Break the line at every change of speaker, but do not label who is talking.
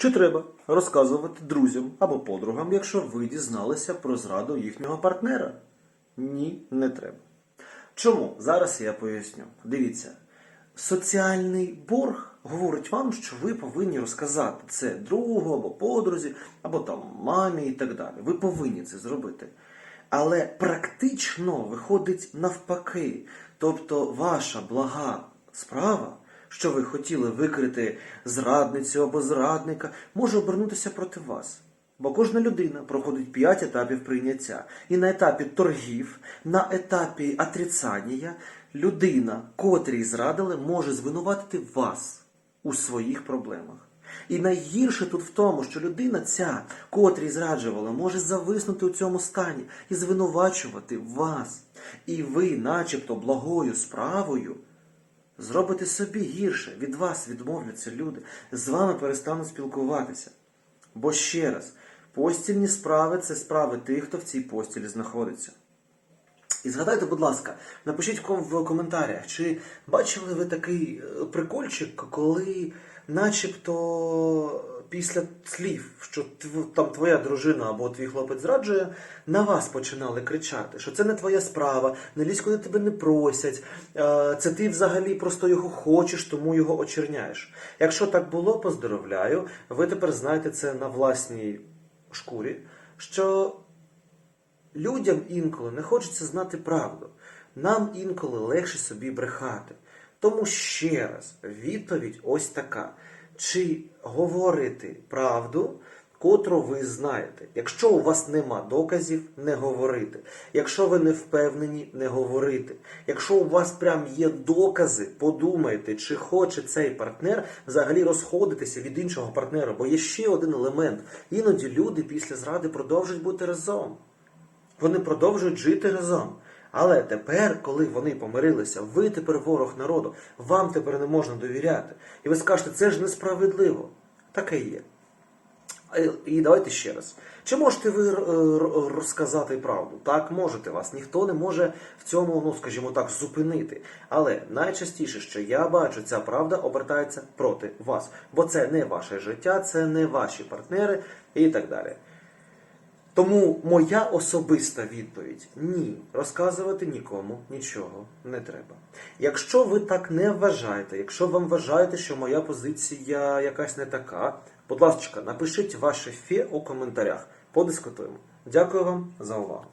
Чи треба розказувати друзям або подругам, якщо ви дізналися про зраду їхнього партнера? Ні, не треба. Чому? Зараз я поясню. Дивіться, соціальний борг говорить вам, що ви повинні розказати це другу або подрузі, або там мамі і так далі. Ви повинні це зробити. Але практично виходить навпаки. Тобто ваша блага справа, що ви хотіли викрити зрадницю або зрадника, може обернутися проти вас. Бо кожна людина проходить п'ять етапів прийняття. І на етапі торгів, на етапі отрицання людина, котрій зрадили, може звинуватити вас у своїх проблемах. І найгірше тут в тому, що людина ця, котрій зраджувала, може зависнути у цьому стані і звинувачувати вас. І ви, начебто, благою справою, зробите собі гірше. Від вас відмовляться люди, з вами перестануть спілкуватися. Бо ще раз, постільні справи це справи тих, хто в цій постілі знаходиться. І згадайте, будь ласка, напишіть в коментарях, чи бачили ви такий е, прикольчик, коли начебто після слів, що там твоя дружина або твій хлопець зраджує, на вас починали кричати, що це не твоя справа, не лізь, куди тебе не просять, е, це ти взагалі просто його хочеш, тому його очерняєш. Якщо так було, поздоровляю, ви тепер знаєте це на власній шкурі, що Людям інколи не хочеться знати правду. Нам інколи легше собі брехати. Тому ще раз, відповідь ось така: чи говорити правду, котру ви знаєте? Якщо у вас нема доказів, не говорити. Якщо ви не впевнені, не говорити. Якщо у вас прям є докази, подумайте, чи хоче цей партнер взагалі розходитися від іншого партнера. Бо є ще один елемент. Іноді люди після зради продовжують бути разом. Вони продовжують жити разом. Але тепер, коли вони помирилися, ви тепер ворог народу, вам тепер не можна довіряти. І ви скажете, це ж несправедливо. Таке є. Е, І давайте ще раз. Чи можете ви е, розказати правду? Так, можете вас. Ніхто не може в цьому, ну скажімо так, зупинити. Але найчастіше, що я бачу, ця правда обертається проти вас. Бо це не ваше життя, це не ваші партнери і так далі. Тому моя особиста відповідь ні, розказувати нікому нічого не треба. Якщо ви так не вважаєте, якщо вам вважаєте, що моя позиція якась не така, будь ласка, напишіть ваше фе у коментарях, подискутуємо. Дякую вам за увагу.